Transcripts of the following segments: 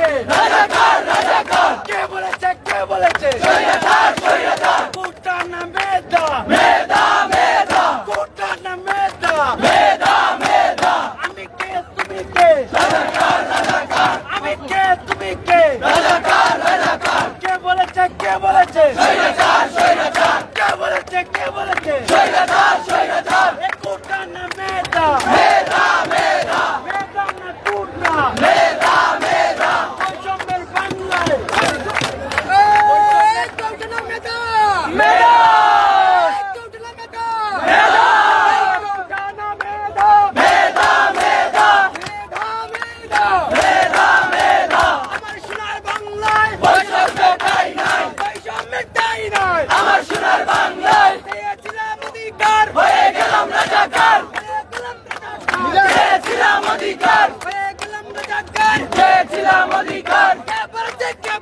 Yeah. রাজাকার হয়ে গেলাম রাজাকার পেয়েছিলাম অধিকার। পেয়েছিলাম অধিকার। কে বলেছে কে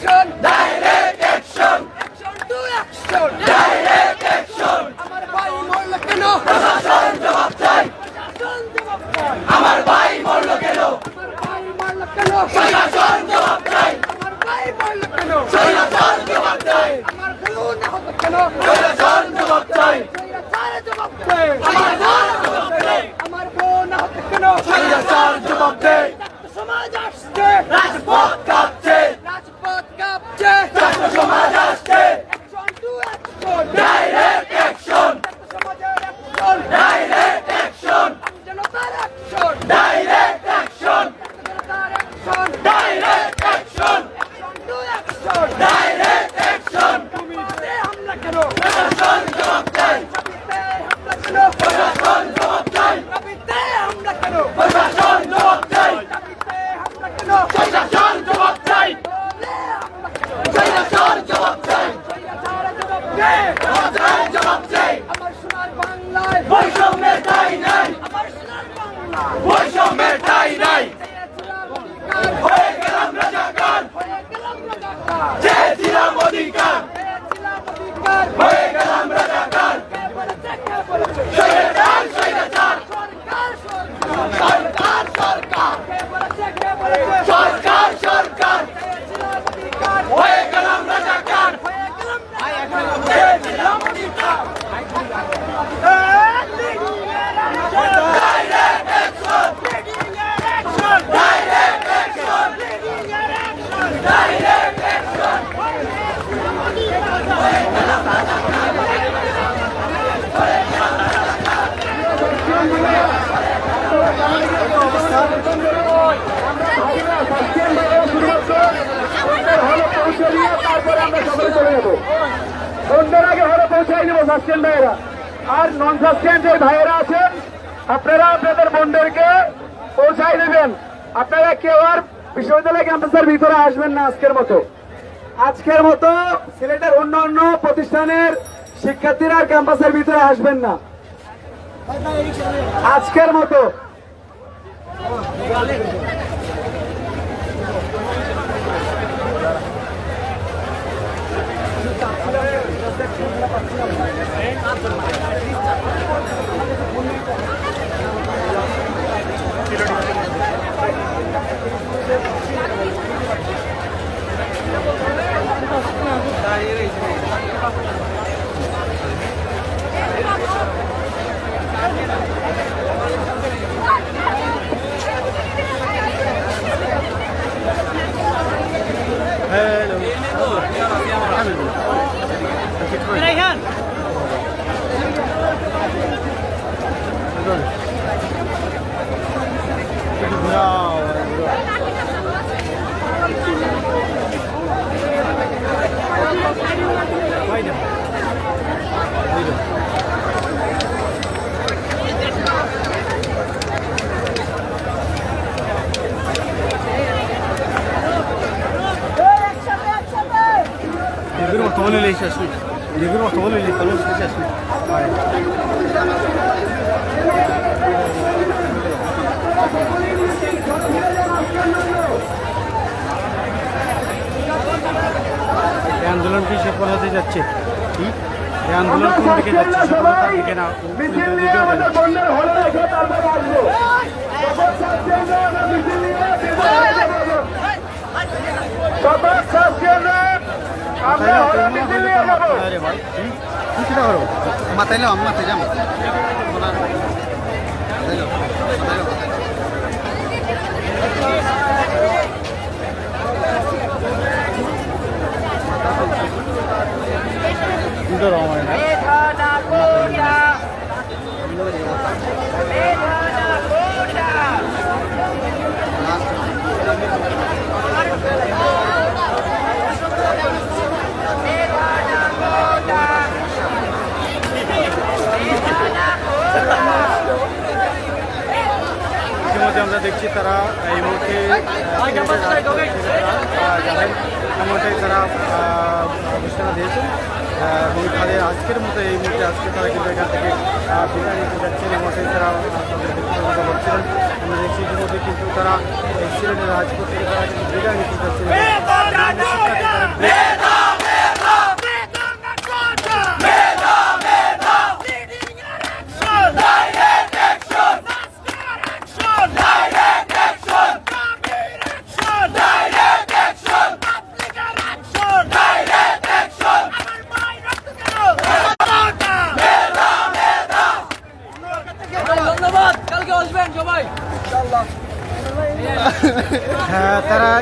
action direct action action to action direct action আমার ভাই মরল কেন? প্রশাসন জবাব চাই। প্রশাসন জবাব চাই। আমার ভাই মরল কেন? আমার ভাই মরল কেন? প্রশাসন জবাব চাই। আমার ভাই মরল কেন? প্রশাসন জবাব চাই। আমার খুন হতো কেন? প্রশাসন জবাব চাই। জবাব চাই। আমার ভাই আমার খুন হতো কেন? প্রশাসন জবাব চাই। সমাজ আসছে। পৌঁছাই দেবো সাসপেন্ড ভাইয়েরা। আর নন সাসপেন্ড যে ভাইয়েরা আছেন, আপনারা আপনাদের বোনদেরকে পৌঁছাই দেবেন। আপনারা কেউ আর বিশ্ববিদ্যালয় ক্যাম্পাসের ভিতরে আসবেন না আজকের মতো। আজকের মতো সিলেটের অন্য অন্য প্রতিষ্ঠানের শিক্ষার্থীরা ক্যাম্পাসের ভিতরে আসবেন না। আজকের মতো। Devir ortamını leşeşli. Devir ortamını leşeşli. এই আন্দোলন কি সফল হতে যাচ্ছে? কি? এই আন্দোলন কোন দিকে যাচ্ছে? সফলতার দিকে না? মিছিল নিয়ে আমাদের বন্যার হলে রেখে তারপরে আসব। ভাই কি কিটা করো মাথায় লাম মাথায় যাম রকম না ইতিমধ্যে আমরা দেখছি তারা এই মুহূর্তে আহ, তারা যাবেন তারা ঘোষণা দিয়েছেন এবং তাদের আজকের মতো এই মুহূর্তে আজকে তারা কিন্তু এখান থেকে বিদায় নিতে যাচ্ছেন এমনটাই তারা কথা বলছিলেন আমরা দেখছি ইতিমধ্যে কিন্তু তারা এই রাজপথ থেকে তারা কিন্তু বিদায় নিতে যাচ্ছেন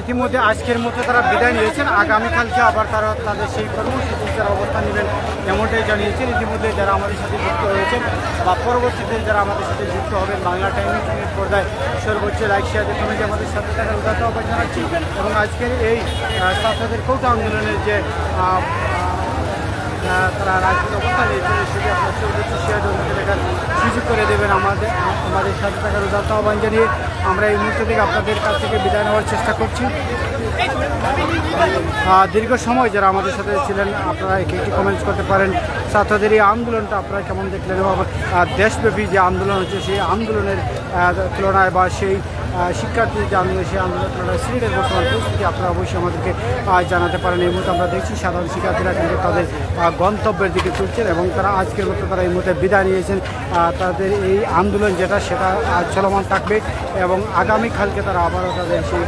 ইতিমধ্যে আজকের মতো তারা বিদায় নিয়েছেন। আগামীকালকে আবার তারা তাদের সেই কর্মসূচিতে তারা অবস্থান নেবেন এমনটাই জানিয়েছেন। ইতিমধ্যে যারা আমাদের সাথে যুক্ত রয়েছেন বা পরবর্তীতে যারা আমাদের সাথে যুক্ত হবেন, বাংলা টাইমিং টিভির পর্দায় সর্বোচ্চ লাইক, শেয়ার দেখুন যে আমাদের সাথে থাকার উদাহরণ জানাচ্ছি। এবং আজকের এই ছাত্রদের কৌটা আন্দোলনের যে তারা রাজনীতি অবস্থা নিয়েছে সেটি আপনার সর্বোচ্চ শেয়ার অন্যকে দেখার সুযোগ করে দেবেন আমাদের আমাদের সাথে থাকার উদাহরণ আহ্বান জানিয়ে আমরা এই মুহূর্তে থেকে আপনাদের কাছ থেকে বিদায় নেওয়ার চেষ্টা করছি। দীর্ঘ সময় যারা আমাদের সাথে ছিলেন, আপনারা একে একটি কমেন্টস করতে পারেন। ছাত্রদের এই আন্দোলনটা আপনারা কেমন দেখলেন এবং দেশব্যাপী যে আন্দোলন হচ্ছে, সেই আন্দোলনের তুলনায় বা সেই আহ, শিক্ষার্থীর যে আন্দোলন সেই আন্দোলনের তুলনায় সিলেটের বর্তমান পরিস্থিতি আপনারা অবশ্যই আমাদেরকে জানাতে পারেন। এই মুহূর্তে আমরা দেখছি সাধারণ শিক্ষার্থীরা কিন্তু তাদের গন্তব্যের দিকে চলছেন এবং তারা আজকের মতো তারা এই মুহূর্তে বিদায় নিয়েছেন। তাদের এই আন্দোলন যেটা সেটা চলমান থাকবে এবং আগামীকালকে তারা আবারও তাদের সেই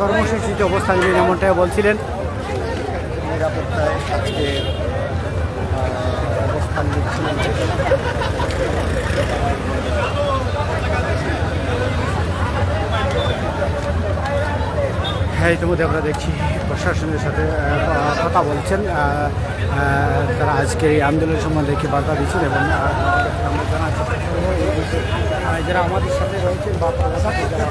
কর্মসূচিতে অবস্থান নিয়ে এমনটাই বলছিলেন। আজকে অবস্থান নিচ্ছিলেন। ইতিমধ্যে আমরা দেখছি প্রশাসনের সাথে কথা বলছেন তারা আজকের এই আন্দোলন সম্বন্ধে কি বার্তা দিচ্ছেন এবং যারা আমাদের সাথে রয়েছেন বা প্রশাসক যারা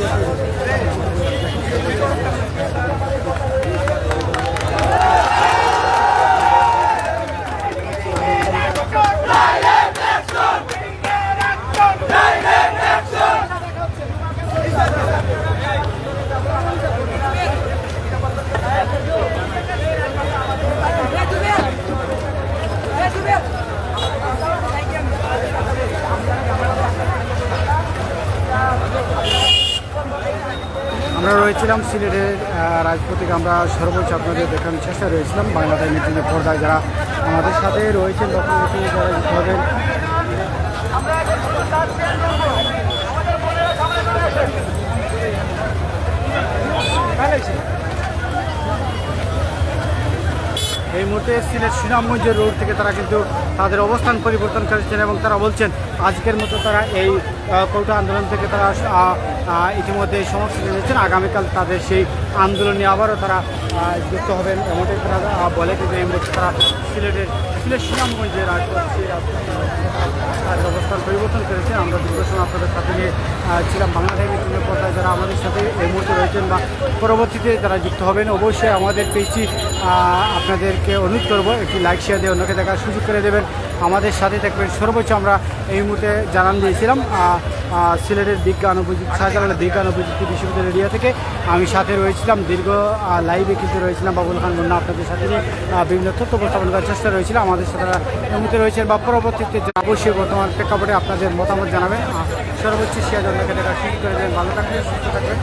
আমরা রয়েছিলাম সিলেটের আহ, আমরা সর্বোচ্চ আপনাদের দেখানোর চেষ্টা রয়েছিলাম। বাংলাদেশ মিটিংয়ের পর্দায় যারা আমাদের সাথে রয়েছেন ডকুমেন্টারি এই মুহূর্তে সিলেট সুনামগঞ্জের রোড থেকে তারা কিন্তু তাদের অবস্থান পরিবর্তন করেছেন এবং তারা বলছেন আজকের মতো তারা এই কৌটা আন্দোলন থেকে তারা ইতিমধ্যে সমর্থন জানিয়েছেন আগামীকাল তাদের সেই আন্দোলন আবারও তারা যুক্ত হবেন। এমনটাই তারা বলে কিন্তু এই মুহূর্তে তারা সিলেটের, সিলেট সুনামগঞ্জের অবস্থান পরিবর্তন করেছেন আমরা সময় আপনাদের সাথে নিয়ে ছিলাম বাংলাদেশ মিটিংয়ের পর্দায়। যারা আমাদের সাথে এই মুহূর্তে রয়েছেন বা পরবর্তীতে যারা যুক্ত হবেন, অবশ্যই আমাদের পেয়েছি আপনাদেরকে অনুরোধ করব। একটি লাইক শেয়ার দিয়ে অন্যকে দেখার সুযোগ করে দেবেন। আমাদের সাথে থাকবেন সর্বোচ্চ আমরা এই মুহূর্তে জানান দিয়েছিলাম সিলেটের বিজ্ঞান ও প্রযুক্তি, শাহজালালের বিজ্ঞান ও প্রযুক্তি বিশ্ববিদ্যালয় এরিয়া থেকে আমি সাথে রয়েছিলাম, দীর্ঘ লাইভে কিন্তু রয়েছিলাম বাবুল খান মুন্না, আপনাদের সাথে বিভিন্ন তথ্য উপস্থাপন করার চেষ্টা রয়েছিল। আমাদের সাথে এই মুহূর্তে রয়েছেন বা পরবর্তীতে অবশ্যই বর্তমান প্রেক্ষাপটে আপনাদের মতামত জানাবেন। সর্বোচ্চ শেয়ার অন্যকে দেখার সুযোগ করে দেবেন। ভালো থাকবেন, সুস্থ থাকবেন।